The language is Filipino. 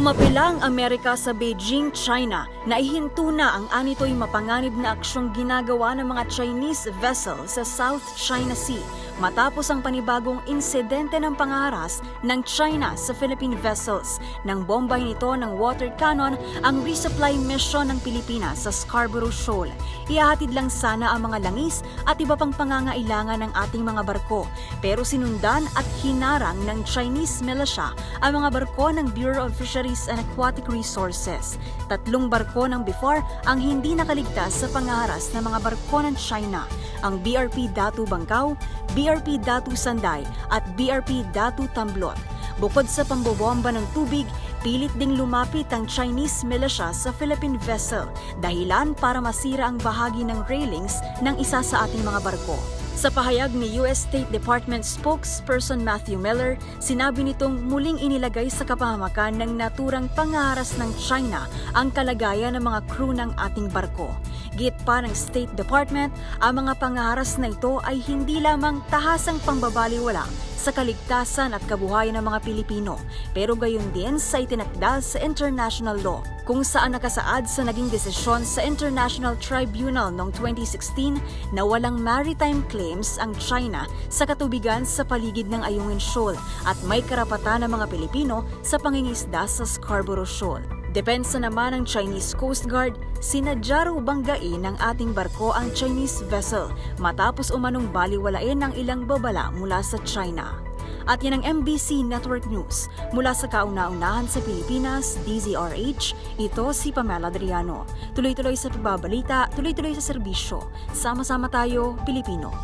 Umapila ang Amerika sa Beijing, China. Na ihinto na ang anito'y mapanganib na aksyong ginagawa ng mga Chinese vessel sa South China Sea matapos ang panibagong insidente ng pangaharas ng China sa Philippine vessels nang bombay nito ng water cannon ang resupply mission ng Pilipinas sa Scarborough Shoal. Ihahatid lang sana ang mga langis at iba pang pangangailangan ng ating mga barko pero sinundan at hinarang ng Chinese militia ang mga barko ng Bureau of Fisheries and Aquatic Resources. Tatlong barko ng BIFAR ang hindi nakaligtas sa pangaharas ng mga barko ng China, ang BRP Datu Bangkao, BRP Datu Sanday at BRP Datu Tamblot. Bukod sa pambobomba ng tubig, pilit ding lumapit ang Chinese militia sa Philippine vessel dahilan para masira ang bahagi ng railings ng isa sa ating mga barko. Sa pahayag ni US State Department spokesperson Matthew Miller, sinabi nitong muling inilagay sa kapahamakan ng naturang pangaharas ng China ang kalagayan ng mga crew ng ating barko. Git pa ng State Department, ang mga pangaharas na ito ay hindi lamang tahasang pambabaliwala sa kaligtasan at kabuhayan ng mga Pilipino, pero gayon din sa itinakda sa international law, kung saan nakasaad sa naging desisyon sa International Tribunal noong 2016 na walang maritime claims ang China sa katubigan sa paligid ng Ayungin Shoal at may karapatan ng mga Pilipino sa pangingisda sa Scarborough Shoal. Depensa naman ng Chinese Coast Guard, sinadya raw banggain ng ating barko ang Chinese vessel matapos umanong baliwalain ng ilang babala mula sa China. At yan ang MBC Network News. Mula sa kauna-unahan sa Pilipinas, DZRH, ito si Pamela Adriano. Tuloy-tuloy sa pagbabalita, tuloy-tuloy sa serbisyo. Sama-sama tayo, Pilipino.